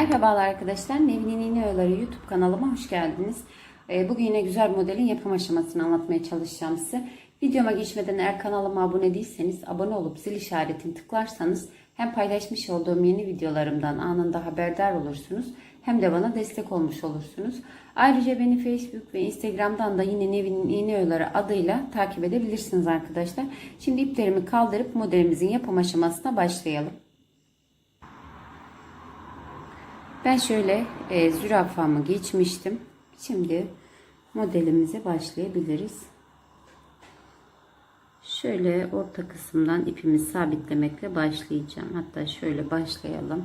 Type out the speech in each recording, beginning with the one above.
Merhabalar arkadaşlar. Nevin'in İğne Oyaları YouTube kanalıma hoş geldiniz. Ee, Bugün yine güzel modelin yapım aşamasını anlatmaya çalışacağım size. Videoma geçmeden eğer kanalıma abone değilseniz abone olup zil işaretini tıklarsanız hem paylaşmış olduğum yeni videolarımdan anında haberdar olursunuz hem de bana destek olmuş olursunuz. Ayrıca beni Facebook ve Instagram'dan da yine Nevin'in İğne Oyaları adıyla takip edebilirsiniz arkadaşlar. Şimdi iplerimi kaldırıp modelimizin yapım aşamasına başlayalım. Ben şöyle e, zürafamı geçmiştim. Şimdi modelimize başlayabiliriz. Şöyle orta kısımdan ipimi sabitlemekle başlayacağım. Hatta şöyle başlayalım.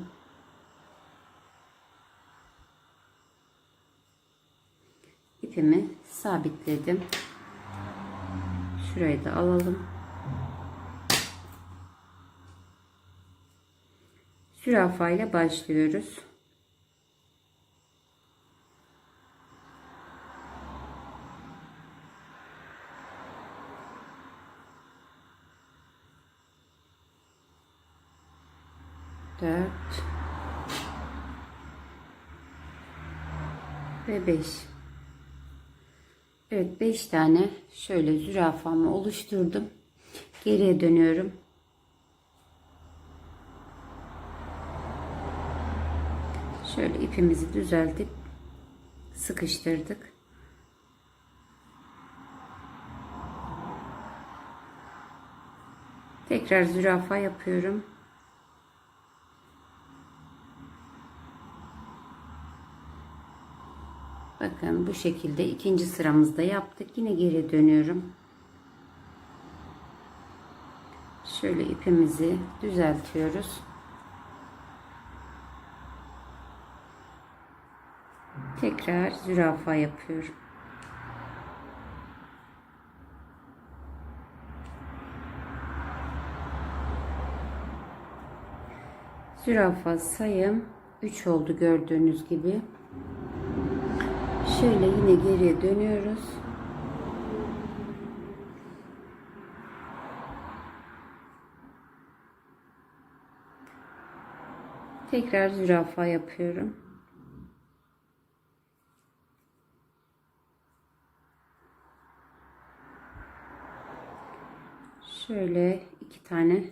İpimi sabitledim. Şurayı da alalım. Zürafa ile başlıyoruz. dört ve beş. Evet beş tane şöyle zürafamı oluşturdum. Geriye dönüyorum. Şöyle ipimizi düzeltip sıkıştırdık. Tekrar zürafa yapıyorum. Bakın bu şekilde ikinci sıramızda yaptık. Yine geri dönüyorum. Şöyle ipimizi düzeltiyoruz. Tekrar zürafa yapıyorum. Zürafa sayım 3 oldu gördüğünüz gibi. Şöyle yine geriye dönüyoruz. Tekrar zürafa yapıyorum. Şöyle iki tane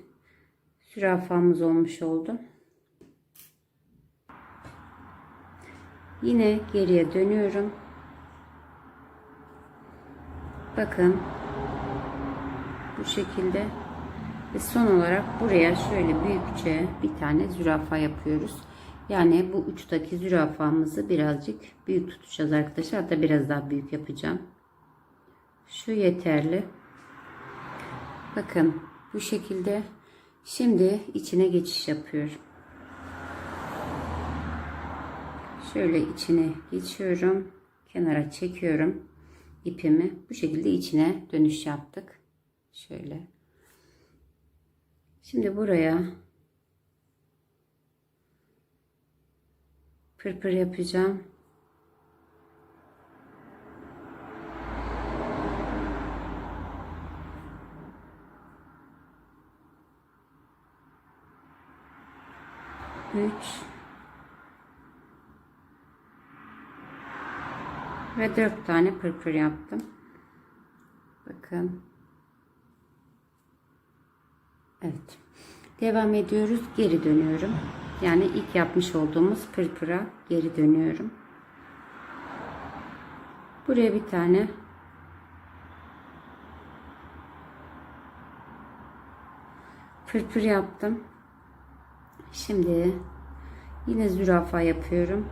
zürafamız olmuş oldu. Yine geriye dönüyorum. Bakın bu şekilde ve son olarak buraya şöyle büyükçe bir tane zürafa yapıyoruz. Yani bu uçtaki zürafamızı birazcık büyük tutacağız arkadaşlar. Hatta biraz daha büyük yapacağım. Şu yeterli. Bakın bu şekilde şimdi içine geçiş yapıyorum. Şöyle içine geçiyorum. Kenara çekiyorum ipimi. Bu şekilde içine dönüş yaptık. Şöyle. Şimdi buraya pırpır yapacağım. Üç. Ve 4 tane pırpır yaptım. Bakın. Evet. Devam ediyoruz. Geri dönüyorum. Yani ilk yapmış olduğumuz pırpıra geri dönüyorum. Buraya bir tane pırpır yaptım. Şimdi yine zürafa yapıyorum.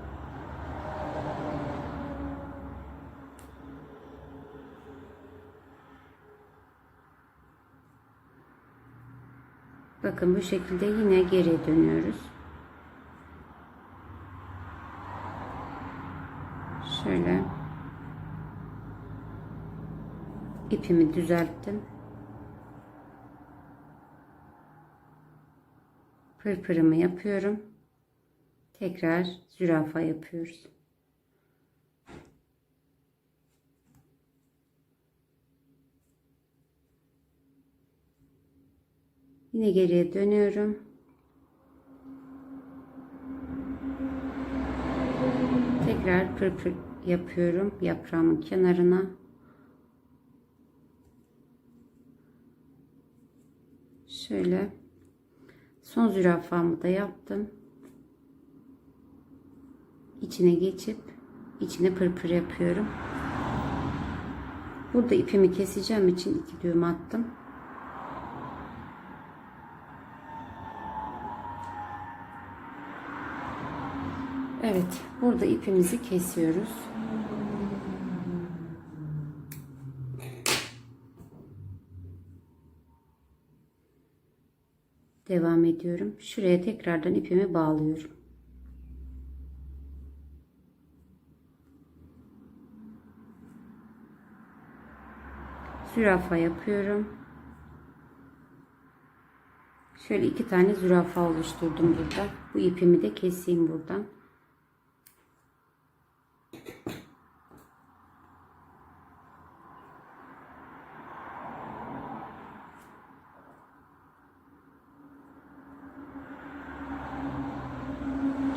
Bakın bu şekilde yine geri dönüyoruz. Şöyle ipimi düzelttim. Pırpırımı yapıyorum. Tekrar zürafa yapıyoruz. Yine geriye dönüyorum. tekrar pırpır yapıyorum yaprağımın kenarına. Şöyle son zürafamı da yaptım. İçine geçip içine pırpır yapıyorum. Burada ipimi keseceğim için iki düğüm attım. Evet, burada ipimizi kesiyoruz. Devam ediyorum. Şuraya tekrardan ipimi bağlıyorum. Zürafa yapıyorum. Şöyle iki tane zürafa oluşturdum burada. Bu ipimi de keseyim buradan.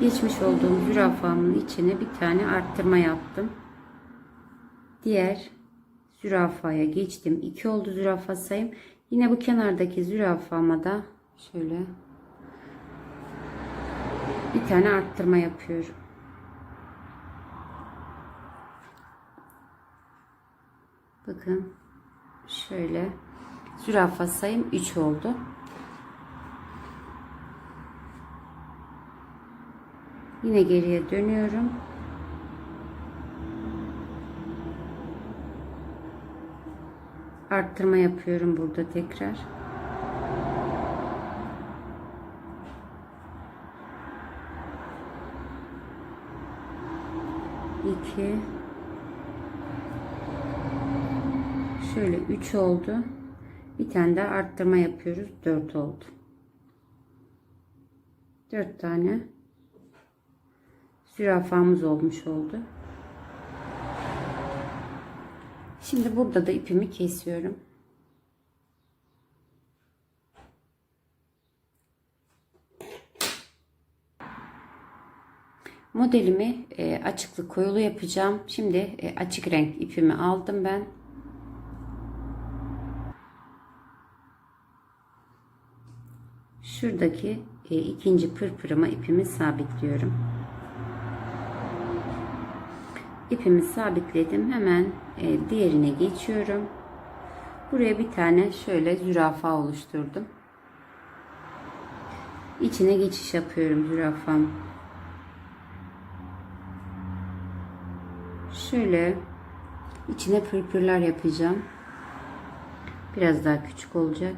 Geçmiş olduğum zürafamın içine bir tane arttırma yaptım. Diğer zürafaya geçtim. 2 oldu zürafa sayım. Yine bu kenardaki zürafama da şöyle bir tane arttırma yapıyorum. Bakın şöyle zürafa sayım 3 oldu. Yine geriye dönüyorum. Arttırma yapıyorum burada tekrar. İki. Şöyle üç oldu. Bir tane daha arttırma yapıyoruz. Dört oldu. Dört tane zürafamız olmuş oldu. Şimdi burada da ipimi kesiyorum. Modelimi e, açıklı koyulu yapacağım. Şimdi e, açık renk ipimi aldım ben. Şuradaki e, ikinci pırpırıma ipimi sabitliyorum. İpimi sabitledim. Hemen e, diğerine geçiyorum. Buraya bir tane şöyle zürafa oluşturdum. İçine geçiş yapıyorum zürafam. Şöyle içine pırpırlar yapacağım. Biraz daha küçük olacak.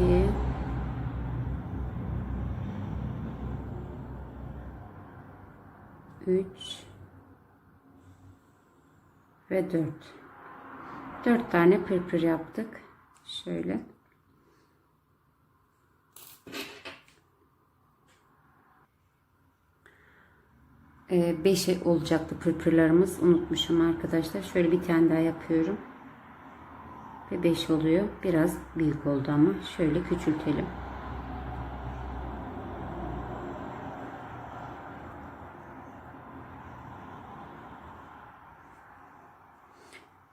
2 3 ve 4 4 tane pırpır yaptık. Şöyle. Ee, 5 olacaktı pırpırlarımız. Unutmuşum arkadaşlar. Şöyle bir tane daha yapıyorum ve 5 oluyor. Biraz büyük oldu ama şöyle küçültelim.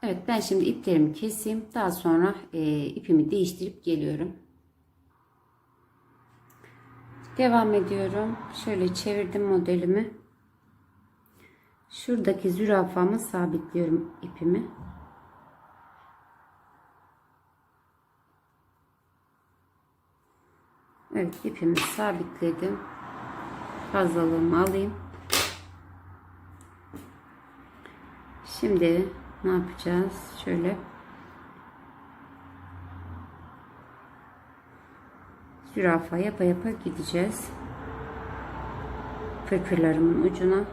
Evet ben şimdi iplerimi keseyim. Daha sonra e, ipimi değiştirip geliyorum. Devam ediyorum. Şöyle çevirdim modelimi. Şuradaki zürafamı sabitliyorum ipimi. Evet ipimi sabitledim. Fazlalığımı alayım. Şimdi ne yapacağız? Şöyle zürafa yapa yapa gideceğiz. Pırpırlarımın ucuna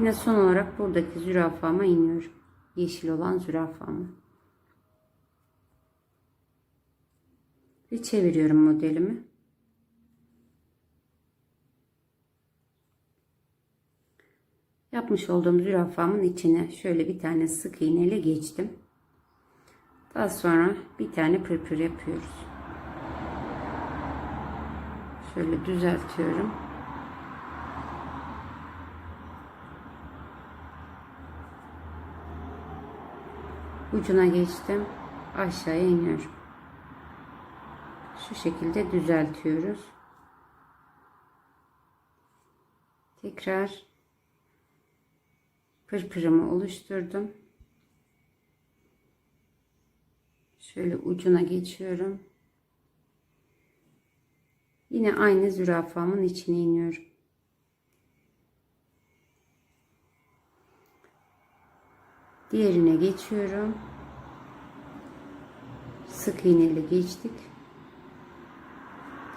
Yine son olarak buradaki zürafama iniyorum. Yeşil olan zürafama. Ve çeviriyorum modelimi. Yapmış olduğum zürafamın içine şöyle bir tane sık iğneyle geçtim. Daha sonra bir tane pırpır yapıyoruz. Şöyle düzeltiyorum. Ucuna geçtim. Aşağıya iniyorum. Şu şekilde düzeltiyoruz. Tekrar pırpırımı oluşturdum. Şöyle ucuna geçiyorum. Yine aynı zürafamın içine iniyorum. Diğerine geçiyorum. Sık iğneyle geçtik.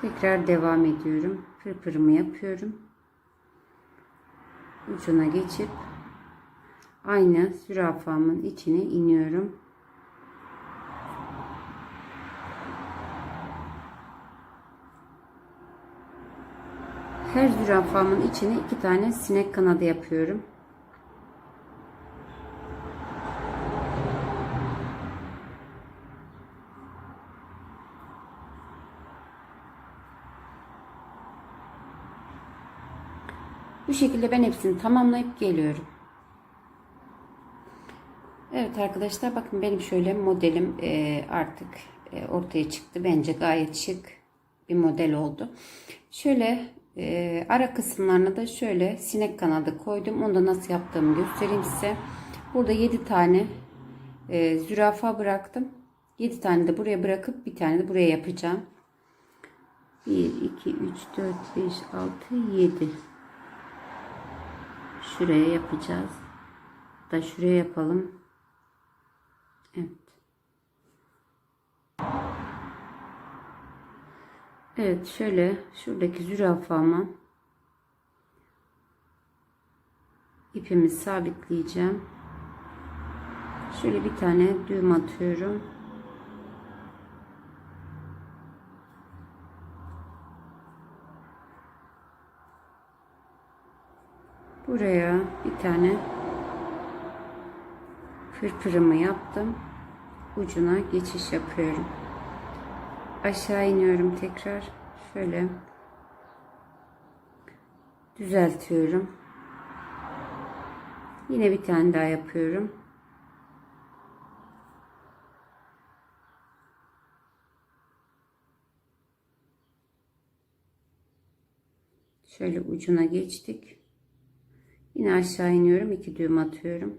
Tekrar devam ediyorum. Pırpırımı yapıyorum. Ucuna geçip aynı zürafamın içine iniyorum. Her zürafamın içine iki tane sinek kanadı yapıyorum. Bu şekilde ben hepsini tamamlayıp geliyorum. Evet arkadaşlar bakın benim şöyle modelim e, artık e, ortaya çıktı. Bence gayet şık bir model oldu. Şöyle e, ara kısımlarına da şöyle sinek kanadı koydum. Onu da nasıl yaptığımı göstereyim size. Burada 7 tane zürafa bıraktım. 7 tane de buraya bırakıp bir tane de buraya yapacağım. 1, 2, 3, 4, 5, 6, 7. Şuraya yapacağız. Da şuraya yapalım. Evet. Evet şöyle şuradaki zürafama ipimi sabitleyeceğim. Şöyle bir tane düğüm atıyorum. Buraya bir tane pırpırımı yaptım. Ucuna geçiş yapıyorum. Aşağı iniyorum tekrar. Şöyle düzeltiyorum. Yine bir tane daha yapıyorum. Şöyle ucuna geçtik. Yine aşağı iniyorum. iki düğüm atıyorum.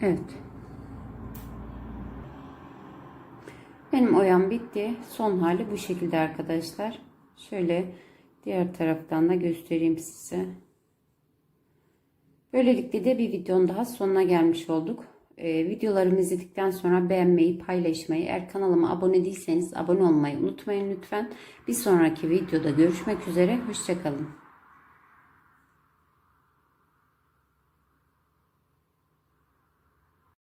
Evet. Benim oyam bitti. Son hali bu şekilde arkadaşlar. Şöyle diğer taraftan da göstereyim size. Böylelikle de bir videonun daha sonuna gelmiş olduk. Ee, videolarımı izledikten sonra beğenmeyi, paylaşmayı, eğer kanalıma abone değilseniz abone olmayı unutmayın lütfen. Bir sonraki videoda görüşmek üzere. Hoşçakalın.